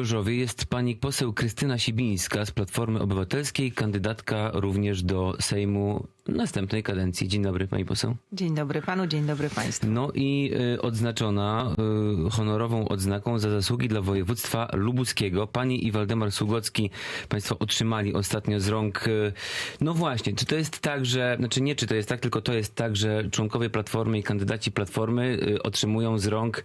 Gorzowie jest pani poseł Krystyna Sibińska z Platformy Obywatelskiej, kandydatka również do Sejmu następnej kadencji. Dzień dobry, pani poseł. Dzień dobry panu, dzień dobry państwu. No i y, odznaczona y, honorową odznaką za zasługi dla województwa lubuskiego. Pani i Waldemar Sługocki państwo otrzymali ostatnio z rąk. Y, no właśnie, czy to jest tak, że, znaczy nie czy to jest tak, tylko to jest tak, że członkowie Platformy i kandydaci Platformy y, otrzymują z rąk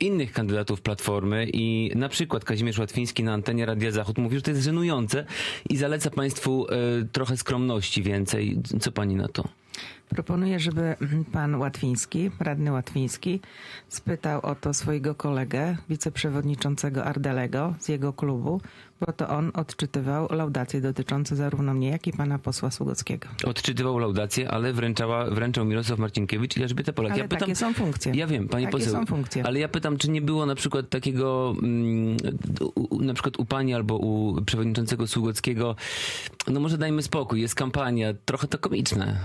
innych kandydatów Platformy i na przykład Kazimierz Łatwiński na antenie Radia Zachód mówił, że to jest żenujące i zaleca państwu y, trochę skromności więcej. Co pani na to? Proponuję, żeby pan Łatwiński, radny Łatwiński, spytał o to swojego kolegę, wiceprzewodniczącego Ardelego z jego klubu, bo to on odczytywał laudacje dotyczące zarówno mnie, jak i pana posła Sługockiego. Odczytywał laudację, ale wręczała, wręczał Mirosław Marcinkiewicz i Elżbieta Polak. Ale takie są funkcje. Ja wiem, pani Takie poseł. są funkcje. Ale ja pytam, czy nie było na przykład takiego, mm, na przykład u pani albo u przewodniczącego Sługockiego, no może dajmy spokój, jest kampania, trochę to komiczne.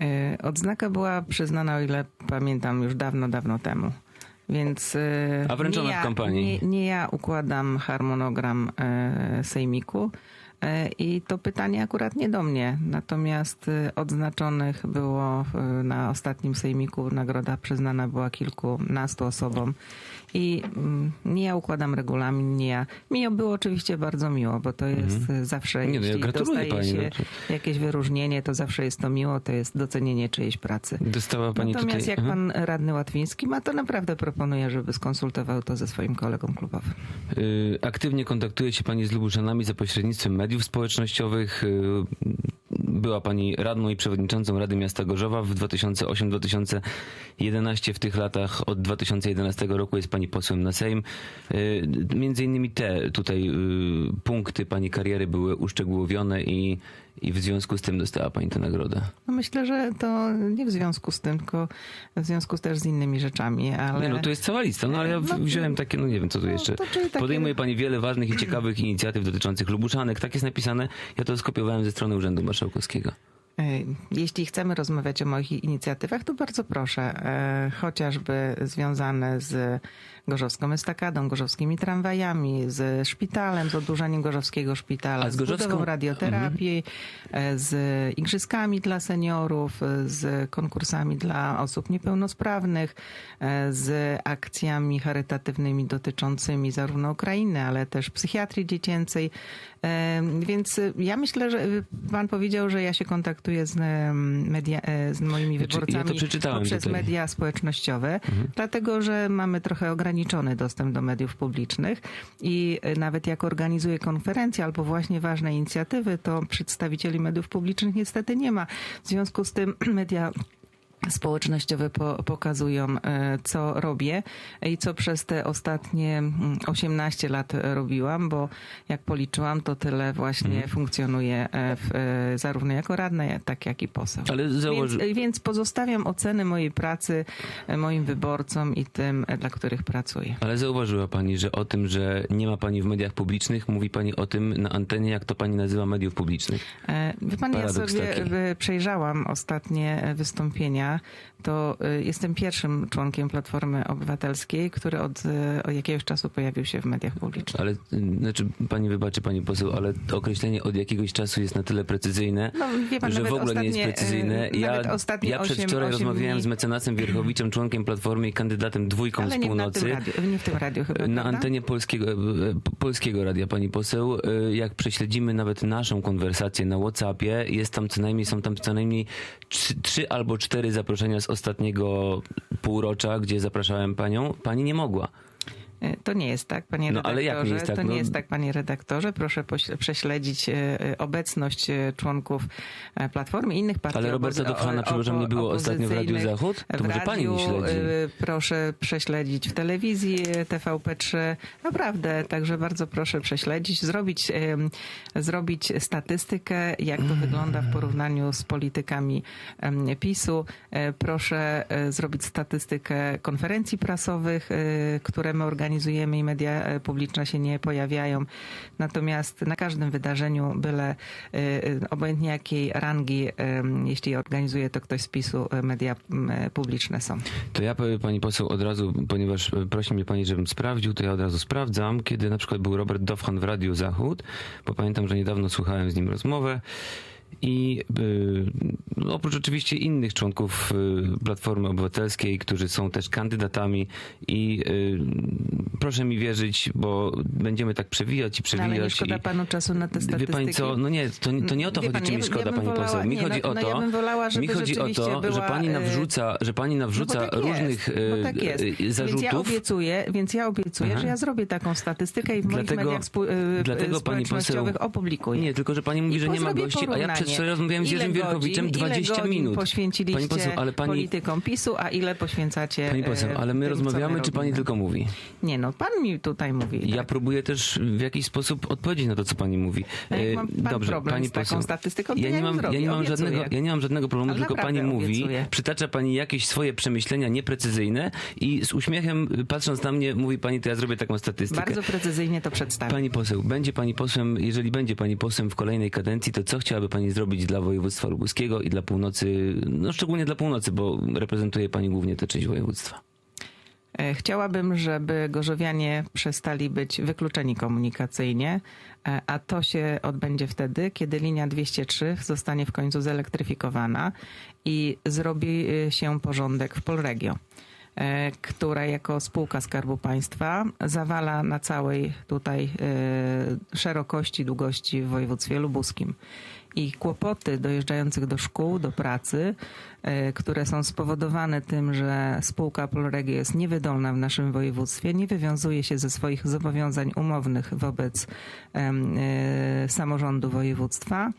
E, Odznaka była przyznana, o ile pamiętam, już dawno, dawno temu. Więc. e, A wręczona nie w ja- kampanii. Nie, nie ja układam harmonogram e, sejmiku. E, I to pytanie akurat nie do mnie. Natomiast e, odznaczonych było e, na ostatnim sejmiku. Nagroda przyznana była kilkunastu osobom. I mm, nie ja układam regulamin, nie ja. Mi było oczywiście bardzo miło, bo to jest e, zawsze, Mhm. Nie, no ja jeśli dostaje pani, się no jakieś wyróżnienie, to zawsze jest to miło, to jest docenienie czyjejś pracy. Dostała pani Natomiast tutaj... jak Aha. pan radny Łatwiński ma, to naprawdę proponuję, żeby skonsultował to ze swoim kolegą klubowym. Y, Aktywnie kontaktuje się pani z Lubuszanami za pośrednictwem mediów społecznościowych. Y, Była pani radną i przewodniczącą Rady Miasta Gorzowa w 2008-2011. W tych latach od 2011 roku jest pani posłem na Sejm. Y, Między innymi te tutaj y, punkty pani kariery były uszczegółowione i, i w związku z tym dostała pani tę nagrodę. No myślę, że to nie w związku z tym, tylko w związku też z innymi rzeczami, ale... Nie, no to jest cała lista, no ale ja No, wziąłem takie, no nie wiem co tu no, jeszcze. takie- Podejmuje pani wiele ważnych i ciekawych inicjatyw dotyczących Lubuszanek. Tak jest napisane. Ja to skopiowałem ze strony Urzędu Marszałkowskiego. E, Jeśli chcemy rozmawiać o moich inicjatywach, to bardzo proszę, e, chociażby związane z Gorzowską Estakadą, gorzowskimi tramwajami, z szpitalem, z oddłużaniem Gorzowskiego Szpitala, A z z, Gorzowską- budową radioterapii, e, z igrzyskami dla seniorów, z konkursami dla osób niepełnosprawnych, z akcjami charytatywnymi dotyczącymi zarówno Ukrainy, ale też psychiatrii dziecięcej. Więc ja myślę, że pan powiedział, że ja się kontaktuję z, e, media, e, z moimi Znaczy, ja to wyborcami przeczytałem poprzez tutaj. media społecznościowe, dlatego że mamy trochę ograniczony dostęp do mediów publicznych i e, nawet jak organizuję konferencje albo właśnie ważne inicjatywy, to przedstawicieli mediów publicznych niestety nie ma. W związku z tym media społecznościowe po, pokazują, e, co robię i co przez te ostatnie mm, 18 lat robiłam, bo jak policzyłam, to tyle właśnie funkcjonuje e, w, e, zarówno jako radna, jak- tak jak i poseł. Ale założy... Więc, więc pozostawiam oceny mojej pracy moim wyborcom i tym, dla których pracuję. Ale zauważyła pani, że o tym, że nie ma pani w mediach publicznych, mówi pani o tym na antenie, jak to pani nazywa mediów publicznych. Wie pan, ja Paradoks sobie taki. przejrzałam ostatnie e, To e, jestem pierwszym członkiem Platformy Obywatelskiej, który od, e, od jakiegoś czasu pojawił się w mediach publicznych. Ale, y, znaczy, pani wybaczy, pani poseł, ale określenie od jakiegoś czasu jest na tyle precyzyjne, No, pan, że w ogóle nie jest ostatnie, precyzyjne. Ja, ostatnie ja przedwczoraj rozmawiałem dni. z mecenasem Wierchowiczem, członkiem Platformy i kandydatem dwójką Ale z nie, na północy. tym radiu, nie w tym radiu chyba, Na prawda? antenie polskiego, polskiego radia, pani poseł, jak prześledzimy nawet naszą konwersację na WhatsAppie, jest tam co najmniej, są tam co najmniej trzy, trzy albo cztery zaproszenia z ostatniego półrocza, gdzie zapraszałem panią. Pani nie mogła. E, To nie jest tak, panie No, redaktorze. ale jak nie jest tak? To nie No- jest tak, panie redaktorze. Proszę prześledzić e, e, obecność członków Platformy i innych partii Ale Roberta o- przepraszam, nie było ostatnio w Radiu. Zachód? To W może pani nie śledzi. Proszę prześledzić w telewizji e, TVP3. Naprawdę, także bardzo proszę prześledzić, zrobić, zrobić statystykę, jak to wygląda w porównaniu z politykami PiSu. Proszę zrobić statystykę konferencji prasowych, które my organizujemy organizujemy i media e, publiczne się nie pojawiają. Natomiast na każdym wydarzeniu, byle e, e, obojętnie jakiej rangi, jeśli organizuje to ktoś z PiSu, media publiczne są. To ja pani poseł od razu, ponieważ prosi mnie pani, żebym sprawdził, to ja od razu sprawdzam, kiedy na przykład był Robert Dowhan w Radiu Zachód, bo pamiętam, że niedawno słuchałem z nim rozmowę. I y, no, oprócz oczywiście innych członków y, Platformy Obywatelskiej, którzy są też kandydatami i y, proszę mi wierzyć, bo będziemy tak przewijać i No, ale nie przewijać. szkoda i, panu czasu na te Wie statystyki? pani co, no nie, to, to nie o to Wie chodzi, pan, czy ja mi szkoda, ja pani wolała- poseł. Mi nie, chodzi no, o no to, ja bym wolała, mi chodzi o to, że była, pani e, nawrzuca, że pani nawrzuca No tak różnych jest, no tak e, jest. e, Więc ja zarzutów. obiecuję, więc ja obiecuję, Aha. że ja zrobię taką statystykę i w moich Dlatego- mediach spu- e, dlatego pani poseł- opublikuję. Nie, tylko że pani mówi, I że nie ma gości, a ja porównanie. przedwczoraj rozmawiałem z Jerzym Wierchowiczem godzin, 20 ile godzin minut. poświęciliście Pani poseł, ale pani, politykom PiSu, a ile poświęcacie pani poseł, e, ale my tym, rozmawiamy, czy pani tylko mówi? Nie no, pan mi tutaj mówi. Ja tak. próbuję też w jakiś sposób odpowiedzieć na to, co pani mówi. No jak E, mam pan problem z taką statystyką, to ja ja nie mam, zrobię, ja nie mam obiecuję. żadnego, ja nie mam żadnego problemu, Ale tylko pani naprawdę mówi, obiecuję. przytacza pani jakieś swoje przemyślenia nieprecyzyjne i z uśmiechem patrząc na mnie mówi pani, to ja zrobię taką statystykę. Bardzo precyzyjnie to przedstawię. Pani poseł, będzie pani posłem, jeżeli będzie pani posłem w kolejnej kadencji, to co chciałaby pani zrobić dla województwa lubuskiego i dla północy, no szczególnie dla północy, bo reprezentuje pani głównie tę część województwa. E, Chciałabym, żeby gorzowianie przestali być wykluczeni komunikacyjnie, e, a to się odbędzie wtedy, kiedy linia 203 zostanie w końcu zelektryfikowana i zrobi e, się porządek w Polregio, która jako spółka Skarbu Państwa zawala na całej tutaj szerokości, długości w województwie lubuskim. I kłopoty dojeżdżających do szkół, do pracy, e, które są spowodowane tym, że spółka Polregio jest niewydolna w naszym województwie, nie wywiązuje się ze swoich zobowiązań umownych wobec e, samorządu województwa.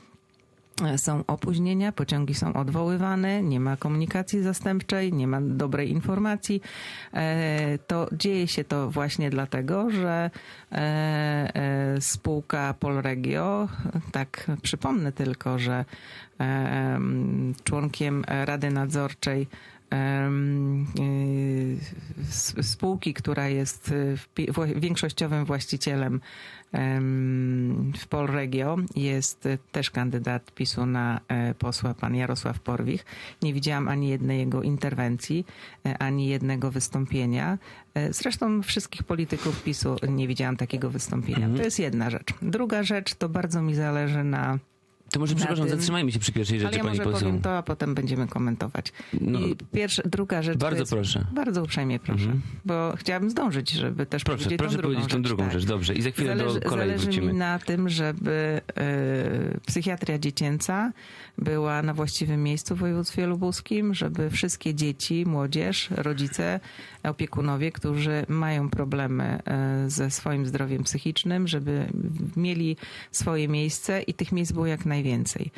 E, Są opóźnienia, pociągi są odwoływane, nie ma komunikacji zastępczej, nie ma dobrej informacji. E, To dzieje się to właśnie dlatego, że e, spółka Polregio, tak przypomnę tylko, że em, członkiem Rady Nadzorczej spółki, która jest wła- większościowym właścicielem em, w Polregio jest też kandydat PiSu na e, posła, pan Jarosław Porwich. Nie widziałam ani jednej jego interwencji, e, ani jednego wystąpienia. E, Zresztą wszystkich polityków PiSu nie widziałam takiego wystąpienia. To jest jedna rzecz. Druga rzecz, to bardzo mi zależy na To może, przepraszam, tym- zatrzymajmy się przy pierwszej ale rzeczy, ja pani może poseł. powiem to, a potem będziemy komentować. No, I pierwsza, druga rzecz. Bardzo jest, proszę. Bardzo uprzejmie proszę, Mhm. bo chciałabym zdążyć, żeby też proszę, powiedzieć proszę tą drugą powiedzieć tą rzecz. drugą tak. rzecz, dobrze. I za chwilę Zależy, do kolei zależy wrócimy. mi na tym, żeby e, psychiatria dziecięca była na właściwym miejscu w województwie lubuskim, żeby wszystkie dzieci, młodzież, rodzice, opiekunowie, którzy mają problemy e, ze swoim zdrowiem psychicznym, żeby mieli swoje miejsce i tych miejsc było jak najwięcej. E,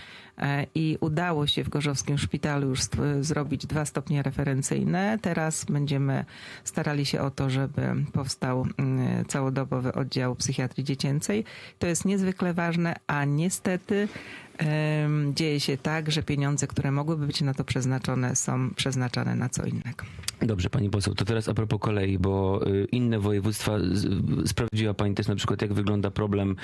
I udało się w Gorzowskim Szpitalu już zrobić dwa stopnie referencyjne. Teraz będziemy starali się o to, żeby powstał mm, całodobowy oddział psychiatrii dziecięcej. To jest niezwykle ważne, a niestety dzieje się tak, że pieniądze, które mogłyby być na to przeznaczone, są przeznaczane na co innego. Dobrze, pani poseł, to teraz a propos kolei, bo y, inne województwa, sprawdziła pani też na przykład, jak wygląda problem,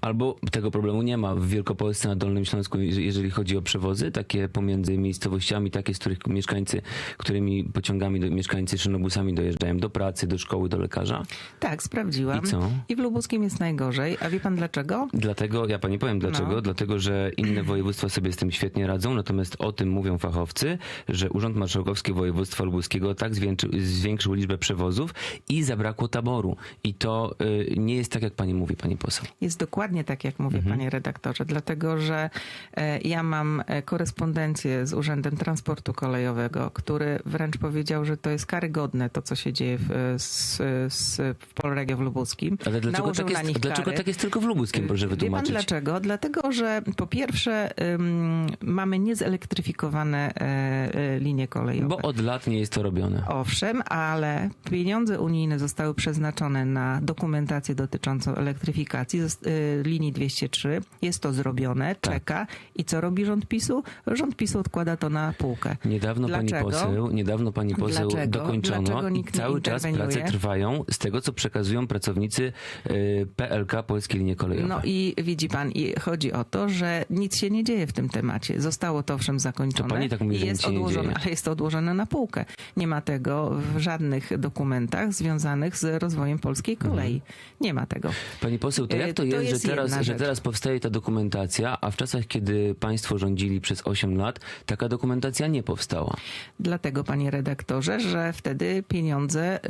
albo tego problemu nie ma w Wielkopolsce, na Dolnym Śląsku, jeż- jeżeli chodzi o przewozy, takie pomiędzy miejscowościami, takie, z których mieszkańcy, którymi pociągami, do, mieszkańcy szynobusami dojeżdżają do pracy, do szkoły, do lekarza. Tak, sprawdziłam. I co? I w Lubuskim jest najgorzej. A wie pan dlaczego? Dlatego, ja pani powiem dlaczego, No. dlatego, że inne województwa sobie z tym świetnie radzą, natomiast o tym mówią fachowcy, że Urząd Marszałkowski Województwa Lubuskiego tak zwiększył, zwiększył liczbę przewozów i zabrakło taboru. I to y, nie jest tak, jak pani mówi, pani poseł. Jest dokładnie tak, jak mówię, Mhm. panie redaktorze, dlatego że e, ja mam e, korespondencję z Urzędem Transportu Kolejowego, który wręcz powiedział, że to jest karygodne to, co się dzieje w, e, z, z, w Polregio w Lubuskim. Ale dlaczego, Nałożył tak jest, dlaczego tak jest tylko w Lubuskim, proszę Wie pan wytłumaczyć? dlaczego? Dlatego, że po pierwsze ym, mamy niezelektryfikowane e, linie kolejowe. Bo od lat nie jest to robione. Owszem, ale pieniądze unijne zostały przeznaczone na dokumentację dotyczącą elektryfikacji zos- y, linii 203. Jest to zrobione, Tak. czeka. I co robi rząd PiSu? Rząd PiSu odkłada to na półkę. Niedawno pani Dlaczego? poseł, niedawno pani poseł Dlaczego? dokończono Dlaczego i cały czas prace trwają z tego, co przekazują pracownicy y, PLK Polskie Linie Kolejowe. No i widzi pan, i chodzi o to, że nic się nie dzieje w tym temacie. Zostało to owszem zakończone To pani tak mówi, jest odłożone, ale jest to odłożone na półkę. Nie ma tego w żadnych dokumentach związanych z rozwojem polskiej kolei. Nie ma tego. Pani poseł, to Y, jak to to jest, jest że, teraz, że teraz powstaje ta dokumentacja, a w czasach, kiedy państwo rządzili przez 8 lat, taka dokumentacja nie powstała? Dlatego, panie redaktorze, że wtedy pieniądze,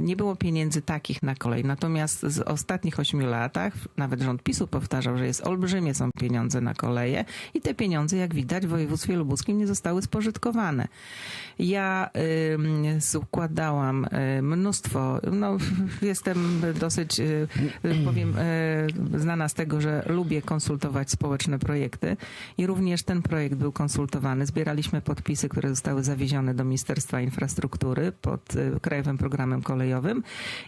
nie było pieniędzy takich na kolej. Natomiast z ostatnich ośmiu latach, nawet rząd PiSu powtarzał, że jest olbrzymie są pieniądze na koleje i te pieniądze, jak widać, w województwie lubuskim nie zostały spożytkowane. Ja ym, składałam y, mnóstwo, no jestem dosyć, y, powiem, y, znana z tego, że lubię konsultować społeczne projekty i również ten projekt był konsultowany. Zbieraliśmy podpisy, które zostały zawiezione do Ministerstwa Infrastruktury pod y, Krajowym Programem Kolejowym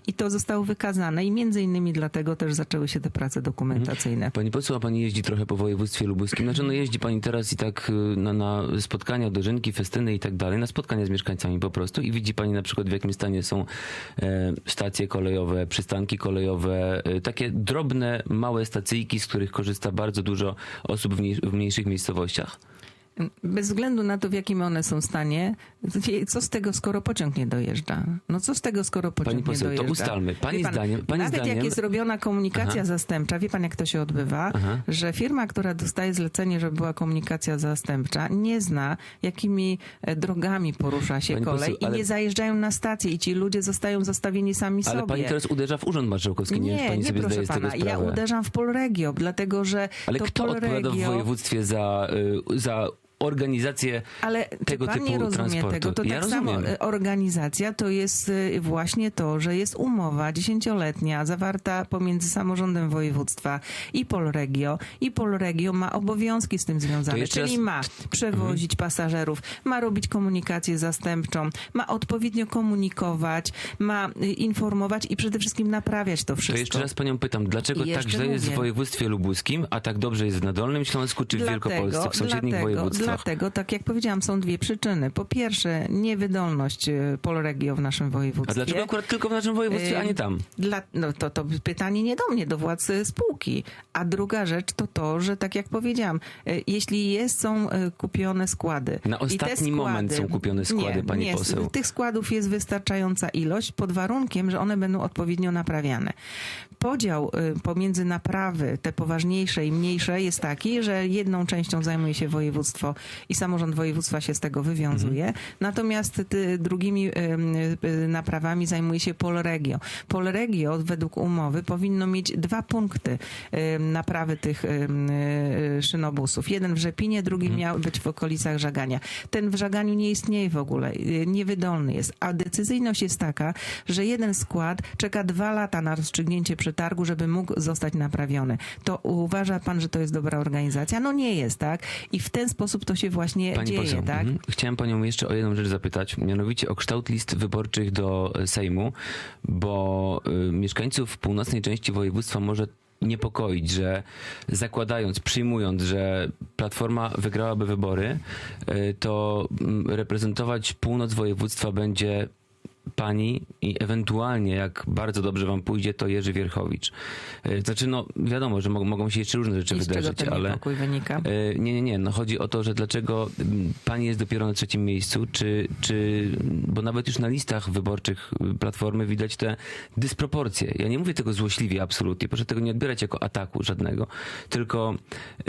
i to zostało wykazane i między innymi dlatego też zaczęły się te prace dokumentacyjne. Pani poseł, a pani jeździ trochę po województwie lubuskim. Znaczy, no jeździ pani teraz i tak y, na, na spotkania, dożynki, festyny i tak dalej, na spotkania z mieszkańcami po prostu i widzi pani na przykład w jakim stanie są e, stacje kolejowe, przystanki kolejowe, e, takie drobne, małe stacyjki, z których korzysta bardzo dużo osób w, mniej, w mniejszych miejscowościach. Bez względu na to, w jakim one są stanie, co z tego, skoro pociąg nie dojeżdża? No co z tego, skoro pociąg Pani poseł, nie to dojeżdża? ustalmy. Pani pan, zdaniem- pani nawet zdaniem- jak jest robiona komunikacja Aha. zastępcza, wie pan jak to się odbywa? Aha. Że firma, która dostaje zlecenie, żeby była komunikacja zastępcza, nie zna, jakimi e, drogami porusza się Pani kolej poseł, i ale- nie zajeżdżają na stację i ci ludzie zostają zostawieni sami Ale sobie. pani teraz uderza w Urząd Marszałkowski. Nie, wiem, czy pani sobie proszę zdaje pana. Ja uderzam w Polregio, dlatego że Ale to kto odpowiada w Polregio- województwie za, y, za organizację Ale tego czy pan typu nie rozumie transportu? tego? To ja tak samo rozumiem. y, organizacja to jest y, właśnie to, że jest umowa dziesięcioletnia zawarta pomiędzy samorządem województwa i Polregio i Polregio ma obowiązki z tym związane, czyli raz- ma przewozić pasażerów, ma robić komunikację zastępczą, ma odpowiednio komunikować, ma y, informować i przede wszystkim naprawiać to wszystko. To jeszcze raz panią pytam, dlaczego tak źle jest w mówię. województwie lubuskim, a tak dobrze jest w Nadolnym Śląsku czy w Wielkopolsce, w sąsiednich dlatego, województwach? Dlatego, tak jak powiedziałam, są dwie przyczyny. Po pierwsze, niewydolność y, Polregio w naszym województwie. A dlaczego akurat tylko w naszym województwie, a nie Ym, tam? Dla, no to, to pytanie nie do mnie, do władz y, spółki. A druga rzecz to to, że tak jak powiedziałam, jeśli jest, są kupione składy. Na ostatni moment są kupione składy, nie, pani nie, poseł. Tych składów jest wystarczająca ilość pod warunkiem, że one będą odpowiednio naprawiane. Podział pomiędzy naprawy, te poważniejsze i mniejsze jest taki, że jedną częścią zajmuje się województwo i samorząd województwa się z tego wywiązuje, Mhm. natomiast ty, drugimi naprawami zajmuje się Polregio. Polregio według umowy powinno mieć dwa punkty naprawy tych szynobusów. Jeden w Rzepinie, drugi Mhm. miał być w okolicach Żagania. Ten w Żaganiu nie istnieje w ogóle, y, niewydolny jest. A decyzyjność jest taka, że jeden skład czeka dwa lata na rozstrzygnięcie przetargu, żeby mógł zostać naprawiony. To uważa pan, że to jest dobra organizacja? No nie jest, tak? I w ten sposób to się właśnie Pani dzieje, poseł, tak? mhm. chciałem panią jeszcze o jedną rzecz zapytać, mianowicie o kształt list wyborczych do e, Sejmu, bo y, mieszkańców północnej części województwa może niepokoić, że zakładając, przyjmując, że Platforma wygrałaby wybory, y, to reprezentować północ województwa będzie pani i ewentualnie, jak bardzo dobrze wam pójdzie, to Jerzy Wierchowicz. Y, Znaczy, no wiadomo, że mo- mogą się jeszcze różne rzeczy I z czego wydarzyć, ten ale... wynika? E, Nie, nie, nie. No chodzi o to, że dlaczego pani jest dopiero na trzecim miejscu, czy, czy, bo nawet już na listach wyborczych y, Platformy widać te dysproporcje. Ja nie mówię tego złośliwie absolutnie, proszę tego nie odbierać jako ataku żadnego, tylko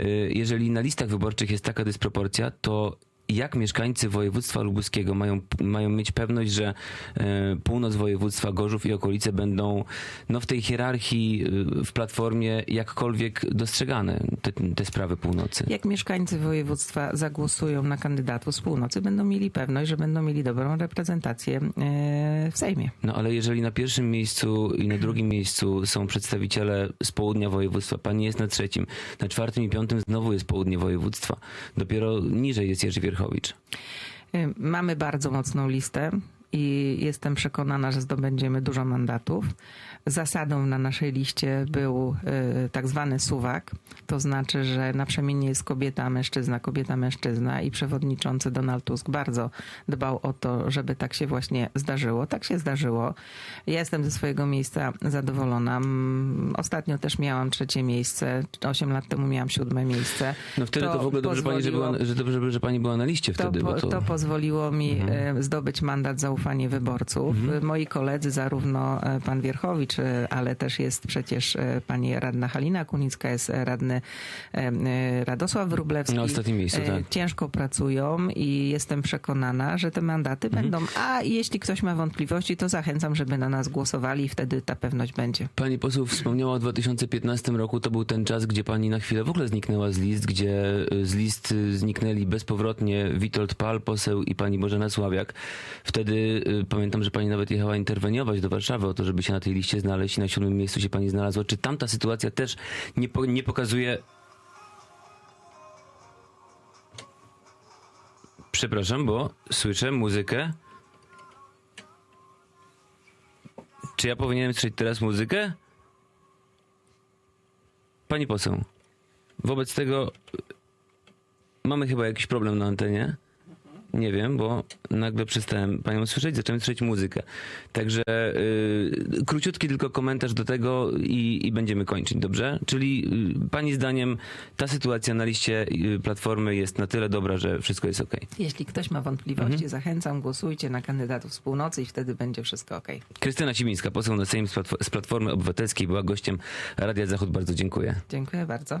y, jeżeli na listach wyborczych jest taka dysproporcja, to jak mieszkańcy województwa lubuskiego mają, mają mieć pewność, że e, północ województwa, Gorzów i okolice będą no, w tej hierarchii e, w platformie jakkolwiek dostrzegane, te, te sprawy północy? Jak mieszkańcy województwa zagłosują na kandydatów z północy, będą mieli pewność, że będą mieli dobrą reprezentację e, w Sejmie. No ale jeżeli na pierwszym miejscu i na drugim miejscu są przedstawiciele z południa województwa, pani jest na trzecim, na czwartym i piątym znowu jest południe województwa. Dopiero niżej jest Jerzy Wierchowicz. Y, Mamy bardzo mocną listę i jestem przekonana, że zdobędziemy dużo mandatów. Zasadą na naszej liście był y, tak zwany suwak, to znaczy, że naprzemiennie jest kobieta, mężczyzna, kobieta, mężczyzna i przewodniczący Donald Tusk bardzo dbał o to, żeby tak się właśnie zdarzyło. Tak się zdarzyło. Ja jestem ze swojego miejsca zadowolona. Ostatnio też miałam trzecie miejsce, osiem lat temu miałam siódme miejsce. No wtedy to, w ogóle dobrze pani, że, była, że dobrze, że pani była na liście To, wtedy. po, bo to... to pozwoliło mi Mhm. e, zdobyć mandat zaufanie wyborców. E, Moi koledzy, zarówno e, pan Wierchowicz, e, ale też jest przecież e, pani radna Halina Kunicka, jest radny Radosław Wróblewski. Na ostatnim miejscu, tak. Ciężko pracują i jestem przekonana, że te mandaty Mhm. będą. A jeśli ktoś ma wątpliwości, to zachęcam, żeby na nas głosowali i wtedy ta pewność będzie. Pani poseł wspomniała o 2015 roku, to był ten czas, gdzie pani na chwilę w ogóle zniknęła z list, gdzie y, z list y, zniknęli bezpowrotnie Witold Pal, poseł i pani Bożena Sławiak. Wtedy y, pamiętam, że pani nawet jechała interweniować do Warszawy o to, żeby się na tej liście znaleźć i na siódmym miejscu się pani znalazła. Czy tamta sytuacja też nie, po, nie pokazuje... Przepraszam, bo słyszę muzykę. Czy ja powinienem słyszeć teraz muzykę? Pani poseł, wobec tego y, mamy chyba jakiś problem na antenie. Nie wiem, bo nagle przestałem panią słyszeć, zacząłem słyszeć muzykę. Także y, króciutki tylko komentarz do tego i, i będziemy kończyć, dobrze? Czyli y, pani zdaniem ta sytuacja na liście y, Platformy jest na tyle dobra, że wszystko jest ok. Jeśli ktoś ma wątpliwości, Mhm. zachęcam, głosujcie na kandydatów z północy i wtedy będzie wszystko ok. Krystyna Sibińska, poseł na Sejm z Platformy Obywatelskiej, była gościem Radia Zachód. Bardzo dziękuję. Dziękuję bardzo.